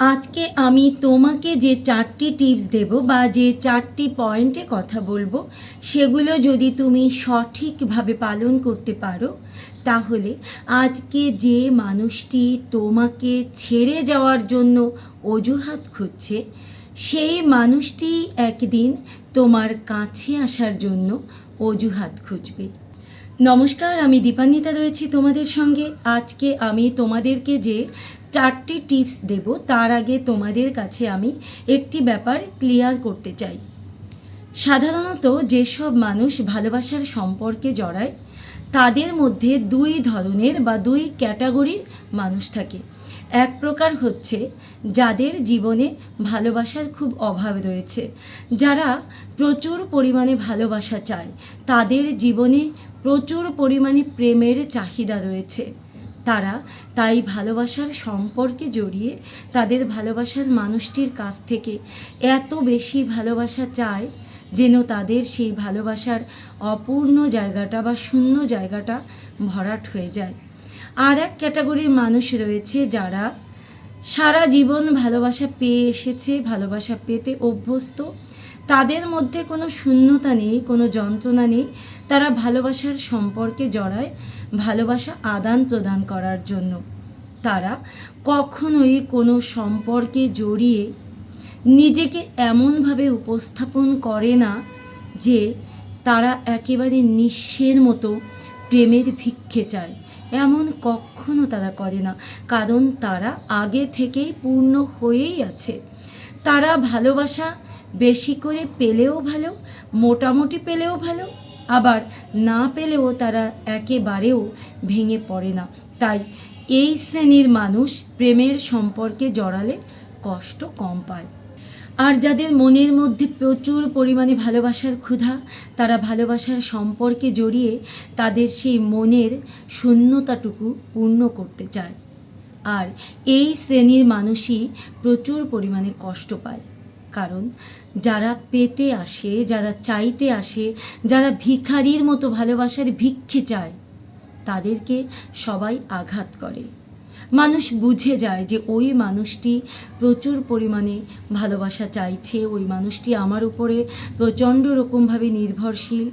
আজকে আমি তোমাকে যে চারটি টিপস দেব বা যে চারটি পয়েন্টে কথা বলব, সেগুলো যদি তুমি সঠিকভাবে পালন করতে পারো, তাহলে আজকে যে মানুষটি তোমাকে ছেড়ে যাওয়ার জন্য অজুহাত খুঁজছে, সেই মানুষটি একদিন তোমার কাছে আসার জন্য অজুহাত খুঁজবে। নমস্কার, আমি দীপান্বিতা রয়েছি তোমাদের সঙ্গে। আজকে আমি তোমাদেরকে যে চারটি টিপস দেব। তার আগে তোমাদের কাছে আমি একটি ব্যাপার ক্লিয়ার করতে চাই। সাধারণত যেসব মানুষ ভালোবাসার সম্পর্কে জড়ায়, তাদের মধ্যে দুই ধরনের বা দুই ক্যাটাগরির মানুষ থাকে। এক প্রকার হচ্ছে যাদের জীবনে ভালোবাসার খুব অভাব রয়েছে। যারা প্রচুর পরিমাণে ভালোবাসা চায়, তাদের জীবনে প্রচুর পরিমাণে প্রেমের চাহিদা রয়েছে। তারা তাই ভালোবাসার সম্পর্কে জড়িয়ে তাদের ভালোবাসার মানুষটির কাছ থেকে এত বেশি ভালোবাসা চায় যেন তাদের সেই ভালোবাসার অপূর্ণ জায়গাটা বা শূন্য জায়গাটা ভরাট হয়ে যায়। আর এক ক্যাটাগরির মানুষ রয়েছে যারা সারা জীবন ভালোবাসা পেয়ে এসেছে, ভালোবাসা পেতে অভ্যস্ত তাদের মধ্যে কোনো শূন্যতা নেই, কোনো যন্ত্রণা নেই। তারা ভালোবাসার সম্পর্কে জড়ায়, ভালোবাসা আদান প্রদান করার জন্য। তারা কখনোই কোনো সম্পর্কে জড়িয়ে নিজেকে এমনভাবে উপস্থাপন করে না যে তারা একেবারে নিঃস্বের মতো প্রেমের ভিক্ষে চায়। এমন কখনো তারা করে না, কারণ তারা আগে থেকেই পূর্ণ হয়েই আছে। তারা ভালোবাসা বেশি করে পেলেও ভালো, মোটামুটি পেলেও ভালো, আবার না পেলেও তারা একেবারেও ভেঙে পড়ে না। তাই এই শ্রেণির মানুষ প্রেমের সম্পর্কে জড়ালে কষ্ট কম পায়। আর যাদের মনের মধ্যে প্রচুর পরিমাণে ভালোবাসার ক্ষুধা, তারা ভালোবাসার সম্পর্কে জড়িয়ে তাদের সেই মনের শূন্যতাটুকু পূর্ণ করতে চায়। আর এই শ্রেণির মানুষই প্রচুর পরিমাণে কষ্ট পায়। কারণ যারা পেতে আসে, যারা চাইতে আসে, যারা ভিখারির মতো ভালোবাসার ভিক্ষে চায়, তাদেরকে সবাই আঘাত করে। মানুষ বুঝে যায় যে ওই মানুষটি প্রচুর পরিমাণে ভালোবাসা চাইছে, ওই মানুষটি আমার উপরে প্রচণ্ড রকমভাবে নির্ভরশীল,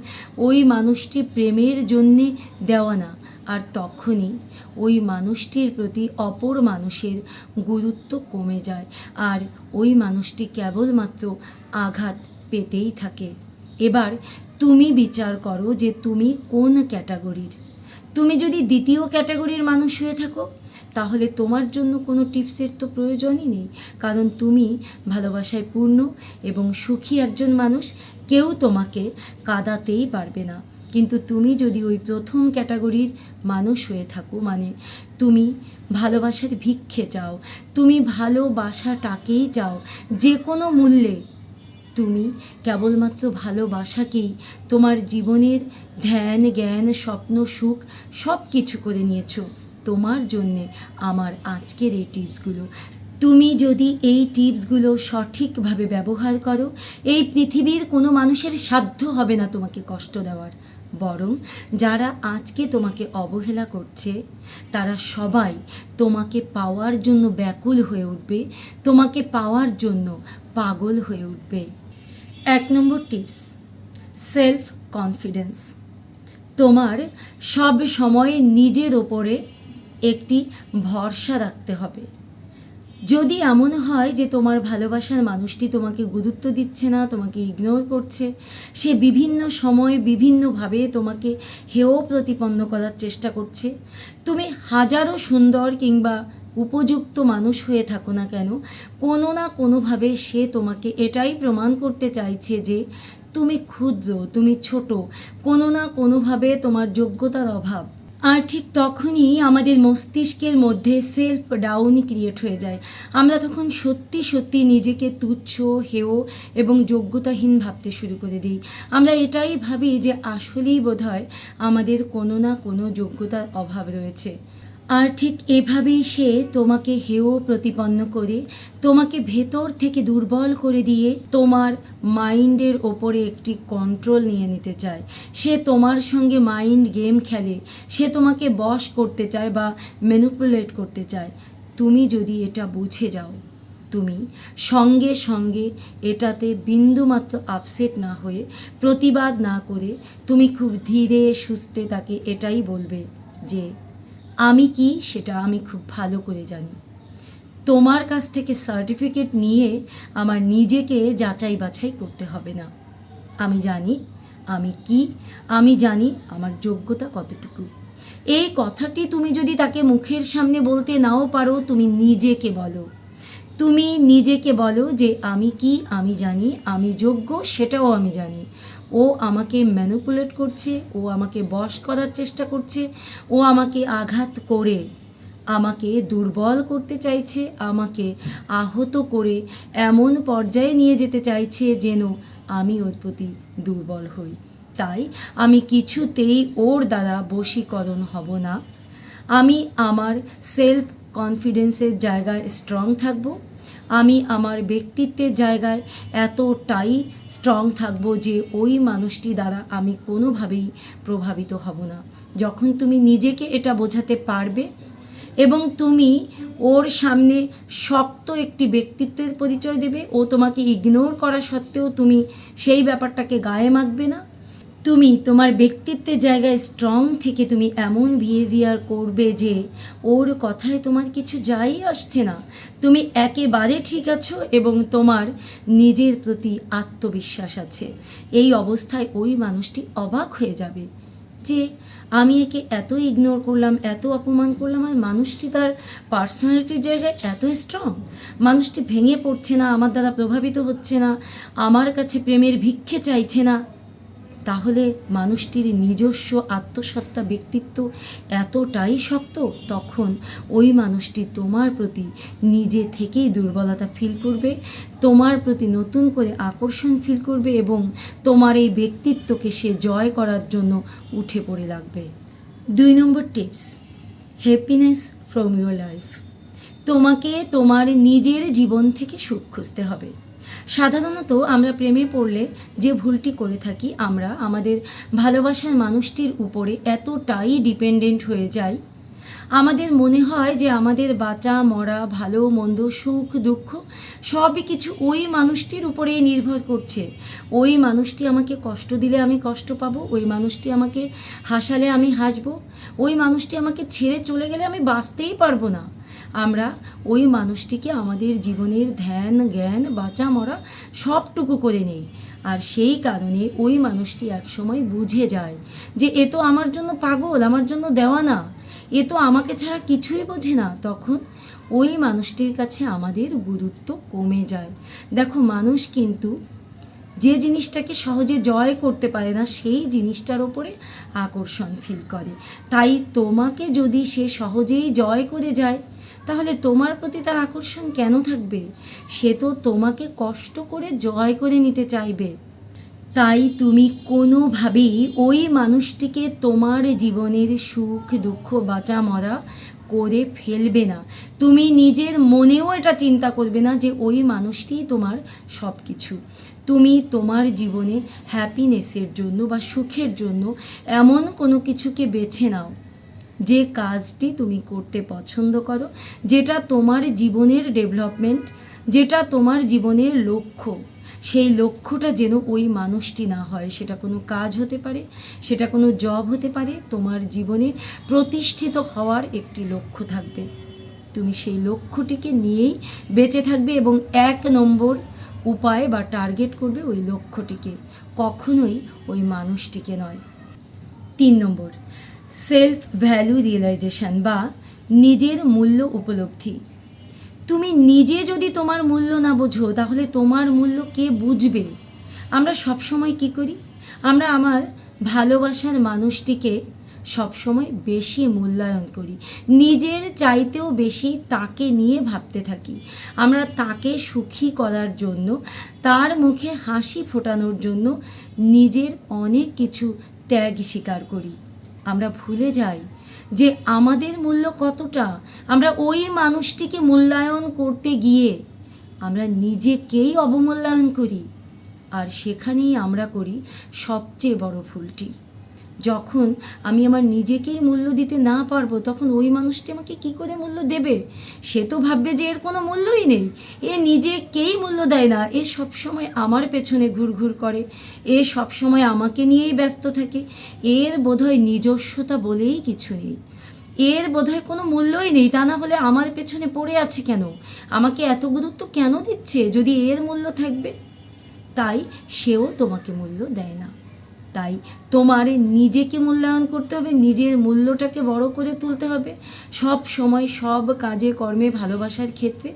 ওই মানুষটি প্রেমের জন্যে দেওয়া না। আর তখনই ওই মানুষটির প্রতি অপর মানুষের গুরুত্ব কমে যায় আর ওই মানুষটি কেবলমাত্র আঘাত পেতেই থাকে। এবার তুমি বিচার করো যে তুমি কোন ক্যাটাগরির। তুমি যদি দ্বিতীয় ক্যাটাগরির মানুষ হয়ে থাকো, তাহলে তোমার জন্য কোনো টিপসের তো প্রয়োজনই নেই, কারণ তুমি ভালোবাসায় পূর্ণ এবং সুখী একজন মানুষ, কেউ তোমাকে কাঁদাতেই পারবে না। কিন্তু তুমি যদি ওই প্রথম ক্যাটাগরির মানুষ হয়ে থাকো মানে তুমি ভালোবাসার ভিক্ষে চাও, তুমি ভালোবাসাটাকেই চাও যে কোনো মূল্যে তুমি কেবলমাত্র ভালোবাসাকেই তোমার জীবনের ধ্যান, জ্ঞান, স্বপ্ন, সুখ সব কিছু করে নিয়েছো, তোমার জন্যে আমার আজকের এই টিপসগুলো। তুমি যদি এই টিপসগুলো সঠিকভাবে ব্যবহার করো, এই পৃথিবীর কোনো মানুষের সাধ্য হবে না তোমাকে কষ্ট দেওয়ার। বরং যারা আজকে তোমাকে অবহেলা করছে, তারা সবাই তোমাকে পাওয়ার জন্য ব্যাকুল হয়ে উঠবে, তোমাকে পাওয়ার জন্য পাগল হয়ে উঠবে। এক নম্বর টিপস সেলফ কনফিডেন্স তোমার সব সময় নিজের ওপরে একটি ভরসা রাখতে হবে। যদি এমন হয় যে তোমার ভালোবাসার মানুষটি তোমাকে গুরুত্ব দিচ্ছে না, তোমাকে ইগনোর করছে, সে বিভিন্ন সময় বিভিন্নভাবে তোমাকে হেয় প্রতিপন্ন করার চেষ্টা করছে। তুমি হাজারো সুন্দর কিংবা উপযুক্ত মানুষ হয়ে থাকো না কেন, কোনো না কোনোভাবে সে তোমাকে এটাই প্রমাণ করতে চাইছে যে তুমি ক্ষুদ্র, তুমি ছোট, কোনো না কোনোভাবে তোমার যোগ্যতার অভাব। আর ঠিক তখনই আমাদের মস্তিষ্কের মধ্যে সেলফ ডাউন ক্রিয়েট হয়ে যায়। আমরা তখন সত্যি সত্যি নিজেকে তুচ্ছ হেয় এবং যোগ্যতাহীন ভাবতে শুরু করে দিই। আমরা এটাই ভাবি যে আসলেই বোধহয় আমাদের কোনো না কোনো যোগ্যতার অভাব রয়েছে। আর ঠিক এভাবেই সে তোমাকে হেয় প্রতিপন্ন করে, তোমাকে ভেতর থেকে দুর্বল করে দিয়ে তোমার মাইন্ডের ওপরে একটি কন্ট্রোল নিয়ে নিতে চায়। সে তোমার সঙ্গে মাইন্ড গেম খেলে, সে তোমাকে বশ করতে চায় বা ম্যানুপুলেট করতে চায়। তুমি যদি এটা বুঝে যাও, তুমি সঙ্গে সঙ্গে এটাতে বিন্দুমাত্র আপসেট না হয়ে প্রতিবাদ না করে, তুমি খুব ধীরে সুস্থে তাকে এটাই বলবে যে আমি কি সেটা আমি খুব ভালো করে জানি। তোমার কাছ থেকে সার্টিফিকেট নিয়ে আমার নিজেকে যাচাই বাছাই করতে হবে না। আমি জানি, আমি কি, আমি জানি আমার যোগ্যতা কতটুকু। এই কথাটি তুমি যদি তাকে মুখের সামনে বলতে নাও পারো, তুমি নিজেকে বলো। তুমি নিজেকে বলো যে আমি কি, আমি জানি, আমি যোগ্য, সেটাও আমি জানি। ও আমাকে ম্যানুপুলেট করছে, ও আমাকে বশ করার চেষ্টা করছে, ও আমাকে আঘাত করে, আমাকে দুর্বল করতে চাইছে, আমাকে আহত করে এমন পর্যায়ে নিয়ে যেতে চাইছে যেন আমি ওর প্রতি দুর্বল হই। তাই আমি কিছুতেই ওর দ্বারা বশীকরণ হব না। আমি আমার সেলফ কনফিডেন্সের জায়গায় স্ট্রং থাকব। আমি আমার ব্যক্তিত্বের জায়গায় এতটাই স্ট্রং থাকব যে ওই মানুষটি দ্বারা আমি কোনোভাবেই প্রভাবিত হব না। যখন তুমি নিজেকে এটা বোঝাতে পারবে এবং তুমি ওর সামনে শক্ত একটি ব্যক্তিত্বের পরিচয় দেবে, ও তোমাকে ইগনোর করা সত্ত্বেও তুমি সেই ব্যাপারটাকে গায়ে মাখবে না তুমি তোমার ব্যক্তিত্বের জায়গায় স্ট্রং থেকে তুমি এমন বিহেভিয়ার করবে যে ওর কথায় তোমার কিছু যাই আসছে না। তুমি একেবারে ঠিক আছো এবং তোমার নিজের প্রতি আত্মবিশ্বাস আছে। এই অবস্থায় ওই মানুষটি অবাক হয়ে যাবে যে আমি একে এত ইগনোর করলাম, এত অপমান করলাম আর মানুষটি তার পার্সোনালিটির জায়গায় এত স্ট্রং মানুষটি ভেঙে পড়ছে না, আমার দ্বারা প্রভাবিত হচ্ছে না, আমার কাছে প্রেমের ভিক্ষে চাইছে না। তাহলে মানুষটির নিজস্ব আত্মসত্তা ব্যক্তিত্ব এতটাই শক্ত? তখন ওই মানুষটি তোমার প্রতি নিজে থেকেই দুর্বলতা ফিল করবে, তোমার প্রতি নতুন করে আকর্ষণ ফিল করবে এবং তোমার এই ব্যক্তিত্বকে সে জয় করার জন্য উঠে পড়ে লাগবে। দুই নম্বর tips happiness from your life তোমাকে তোমার নিজের জীবন থেকে সুখ খুঁজতে হবে। সাধারণত আমরা প্রেমে পড়লে যে ভুলটি করে থাকি, আমরা আমাদের ভালোবাসার মানুষটির উপরে এতটাই ডিপেন্ডেন্ট হয়ে যাই। আমাদের মনে হয় যে আমাদের বাঁচা, মরা, ভালো, মন্দ, সুখ, দুঃখ সবই কিছু ওই মানুষটির উপরেই নির্ভর করছে। ওই মানুষটি আমাকে কষ্ট দিলে আমি কষ্ট পাবো, ওই মানুষটি আমাকে হাসালে আমি হাসবো, ওই মানুষটি আমাকে ছেড়ে চলে গেলে আমি বাঁচতেই পারব না। আমরা ওই মানুষটিকে আমাদের জীবনের ধ্যান, জ্ঞান, বাঁচা, মরা সবটুকু করে নেই। আর সেই কারণে ওই মানুষটি একসময় বুঝে যায় যে, এ তো আমার জন্য পাগল, আমার জন্য দেওয়া না এ তো আমাকে ছাড়া কিছুই বোঝে না। তখন ওই মানুষটির কাছে আমাদের গুরুত্ব কমে যায়। দেখো, মানুষ কিন্তু যে জিনিসটাকে সহজে জয় করতে পারে না, সেই জিনিসটার ওপরে আকর্ষণ ফিল করে। তাই তোমাকে যদি সে সহজেই জয় করে যায় তাহলে তোমার প্রতি তার আকর্ষণ কেন থাকবে? সে তো তোমাকে কষ্ট করে জয় করে নিতে চাইবে। তাই তুমি কোনোভাবেই ওই মানুষটিকে তোমার জীবনের সুখ, দুঃখ, বাঁচা, মরা করে ফেলবে না। তুমি নিজের মনেও এটা চিন্তা করবে না যে ওই মানুষটিই তোমার সব কিছু তুমি তোমার জীবনে হ্যাপিনেসের জন্য বা সুখের জন্য এমন কোনো কিছুকে বেছে নাও যে কাজটি তুমি করতে পছন্দ করো, যেটা তোমার জীবনের ডেভেলপমেন্ট, যেটা তোমার জীবনের লক্ষ্য, সেই লক্ষ্যটা যেন ওই মানুষটি না হয়। সেটা কোনো কাজ হতে পারে, সেটা কোনো জব হতে পারে, তোমার জীবনে প্রতিষ্ঠিত হওয়ার একটি লক্ষ্য থাকবে। তুমি সেই লক্ষ্যটিকে নিয়েই বেঁচে থাকবে এবং এক নম্বর উপায় বা টার্গেট করবে ওই লক্ষ্যটিকে, কখনোই ওই মানুষটিকে নয়। তিন নম্বর সেলফ ভ্যালু রিয়েলাইজেশন বা নিজের মূল্য উপলব্ধি। তুমি নিজে যদি তোমার মূল্য না বোঝো, তাহলে তোমার মূল্য কে বুঝবে? আমরা সবসময় কি করি? আমরা আমার ভালোবাসার মানুষটিকে সবসময় বেশি মূল্যায়ন করি। নিজের চাইতেও বেশি তাকে নিয়ে ভাবতে থাকি। আমরা তাকে সুখী করার জন্য, তার মুখে হাসি ফোটানোর জন্য নিজের অনেক কিছু ত্যাগ স্বীকার করি। আমরা ভুলে যাই যে আমাদের মূল্য কতটা। আমরা ওই মানুষটিকে মূল্যায়ন করতে গিয়ে আমরা নিজেকেই অবমূল্যায়ন করি, আর সেখানেই আমরা করি সবচেয়ে বড় ভুলটি। যখন আমি আমার নিজেকেই মূল্য দিতে না পারব, তখন ওই মানুষটি আমাকে কি করে মূল্য দেবে? সে তো ভাববে যে এর কোনো মূল্যই নেই। এ নিজেকেই মূল্য দেয় না। এ সবসময় আমার পেছনে ঘুরঘুর করে। এ সবসময় আমাকে নিয়েই ব্যস্ত থাকে। এর বোধহয় নিজস্বতা বলেই কিছু নেই। এর বোধহয় কোনো মূল্যই নেই। তা না হলে আমার পেছনে পড়ে আছে কেন? আমাকে এত গুরুত্ব কেন দিচ্ছে? যদি এর মূল্য থাকবে, তাই সেও তোমাকে মূল্য দেয় না। তাই তোমার নিজেকে মূল্যায়ন করতে হবে, নিজের মূল্যটাকে বড় করে তুলতে হবে। সব সময় সব কাজে, কর্মে, ভালোবাসার ক্ষেত্রে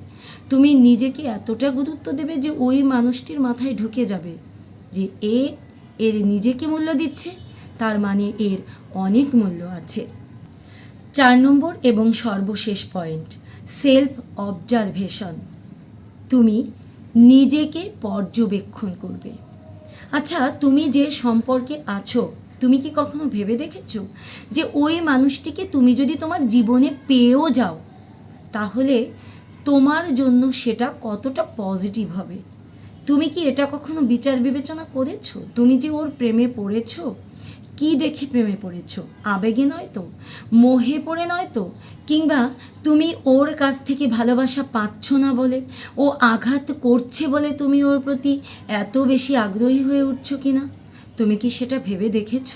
তুমি নিজেকে এতটা গুরুত্ব দেবে যে ওই মানুষটির মাথায় ঢুকে যাবে যে এ এর নিজেকে মূল্য দিচ্ছে, তার মানে এর অনেক মূল্য আছে। চার নম্বর এবং সর্বশেষ পয়েন্ট সেলফ অবজারভেশন তুমি নিজেকে পর্যবেক্ষণ করবে। আচ্ছা তুমি যে সম্পর্কে আছো, তুমি কি কখনো ভেবে দেখেছ যে ওই মানুষটিকে তুমি যদি তোমার জীবনে পেয়েও যাও, তাহলে তোমার জন্য সেটা কতটা পজিটিভ হবে? তুমি কি এটা কখনো বিচার বিবেচনা করেছ? তুমি যে ওর প্রেমে পড়েছো কি দেখে প্রেমে পড়েছ? আবেগে নয় তো? মোহে পড়ে নয় তো? কিংবা তুমি ওর কাছ থেকে ভালোবাসা পাচ্ছ না বলে? ও আঘাত করছে বলে তুমি ওর প্রতি এত বেশি আগ্রহী হয়ে উঠছ কি না তুমি কি সেটা ভেবে দেখেছ?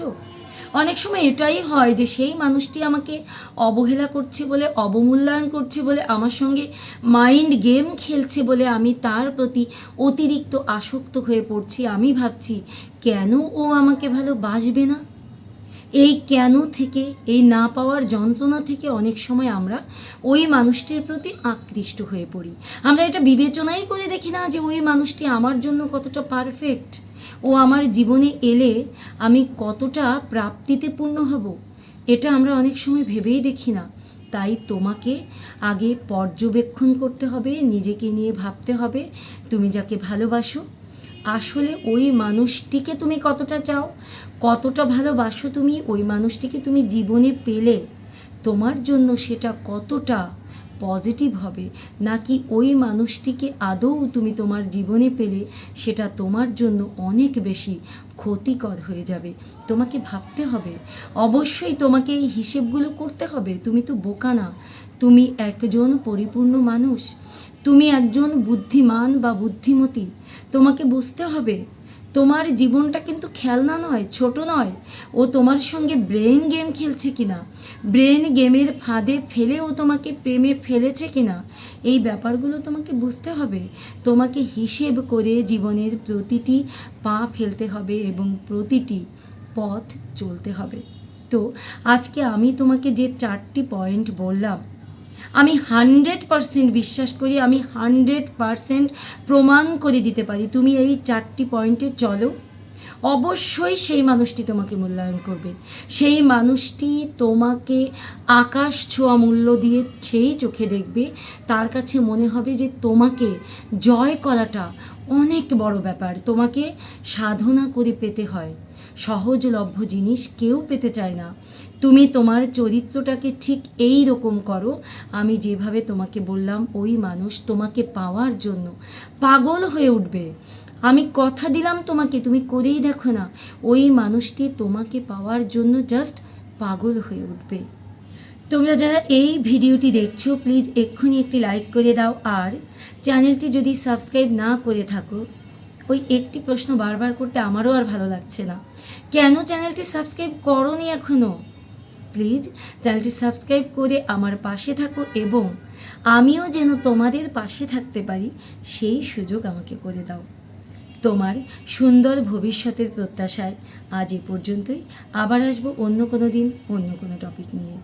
অনেক সময় এটাই হয় যে সেই মানুষটি আমাকে অবহেলা করছে বলে, অবমূল্যায়ন করছে বলে, আমার সঙ্গে মাইন্ড গেম খেলছে বলে আমি তার প্রতি অতিরিক্ত আসক্ত হয়ে পড়ছি। আমি ভাবছি, কেন ও আমাকে ভালোবাসবে না? এই কেন থেকে, এই না পাওয়ার যন্ত্রণা থেকে অনেক সময় আমরা ওই মানুষটির প্রতি আকৃষ্ট হয়ে পড়ি। আমরা এটা বিবেচনাই করে দেখি না যে ওই মানুষটি আমার জন্য কতটা পারফেক্ট ও আমার জীবনে এলে আমি কতটা প্রাপ্তিতে পূর্ণ হব, এটা আমরা অনেক সময় ভেবেই দেখি না। তাই তোমাকে আগে পর্যবেক্ষণ করতে হবে, নিজেকে নিয়ে ভাবতে হবে, তুমি যাকে ভালোবাসো। আসলে ওই মানুষটিকে তুমি কতটা চাও, কতটা ভালোবাসো তুমি, ওই মানুষটিকে তুমি জীবনে পেলে, তোমার জন্য সেটা কতটা পজিটিভ হবে, নাকি ওই মানুষটিকে আদৌ তুমি তোমার জীবনে পেলে সেটা তোমার জন্য অনেক বেশি ক্ষতিকর হয়ে যাবে। তোমাকে ভাবতে হবে, অবশ্যই তোমাকে এই হিসেবগুলো করতে হবে, তুমি তো বোকা না। তুমি একজন পরিপূর্ণ মানুষ, তুমি একজন বুদ্ধিমান বা বুদ্ধিমতী, তোমাকে বুঝতে হবে তোমার জীবনটা কিন্তু খেলনা নয়, ছোট নয়। ও তোমার সঙ্গে ব্রেন গেম খেলছে কিনা? ব্রেন গেমের ফাঁদে ফেলে ও তোমাকে প্রেমে ফেলেছে কিনা? এই ব্যাপারগুলো তোমাকে বুঝতে হবে। তোমাকে হিসেব করে জীবনের প্রতিটি পা ফেলতে হবে এবং প্রতিটি পথ চলতে হবে। তো, আজকে আমি তোমাকে যে চারটি পয়েন্ট বললাম আমি হান্ড্রেড পারসেন্ট বিশ্বাস করি, আমি হান্ড্রেড পারসেন্ট প্রমাণ করে দিতে পারি তুমি এই চারটি পয়েন্টে চলো। অবশ্যই সেই মানুষটি তোমাকে মূল্যায়ন করবে। সেই মানুষটি তোমাকে আকাশ ছোঁয়া মূল্য দিয়ে সেই চোখে দেখবে। তার কাছে মনে হবে যে তোমাকে জয় করাটা অনেক বড় ব্যাপার। তোমাকে সাধনা করে পেতে হয়। সহজলভ্য জিনিস কেউ পেতে চায় না। তুমি তোমার চরিত্রটাকে ঠিক এই রকম করো। আমি যেভাবে তোমাকে বললাম, ওই মানুষ তোমাকে পাওয়ার জন্য পাগল হয়ে উঠবে। আমি কথা দিলাম তোমাকে, তুমি করেই দেখো না। ওই মানুষটি তোমাকে পাওয়ার জন্য জাস্ট পাগল হয়ে উঠবে। তোমরা যারা এই ভিডিওটি দেখছ প্লিজ এক্ষুনি একটি লাইক করে দাও আর চ্যানেলটি যদি সাবস্ক্রাইব না করে থাকো, ওই একটি প্রশ্ন বারবার করতে আমারও আর ভালো লাগছে না। কেন চ্যানেলটি সাবস্ক্রাইব করনি এখনও প্লিজ চ্যানেলটি সাবস্ক্রাইব করে আমার পাশে থাকো এবং আমিও যেন তোমাদের পাশে থাকতে পারি, সেই সুযোগ আমাকে করে দাও। তোমার সুন্দর ভবিষ্যতের প্রত্যাশায় আজ এ পর্যন্তই। আবার আসব অন্য কোনো দিন, অন্য কোনো টপিক নিয়ে।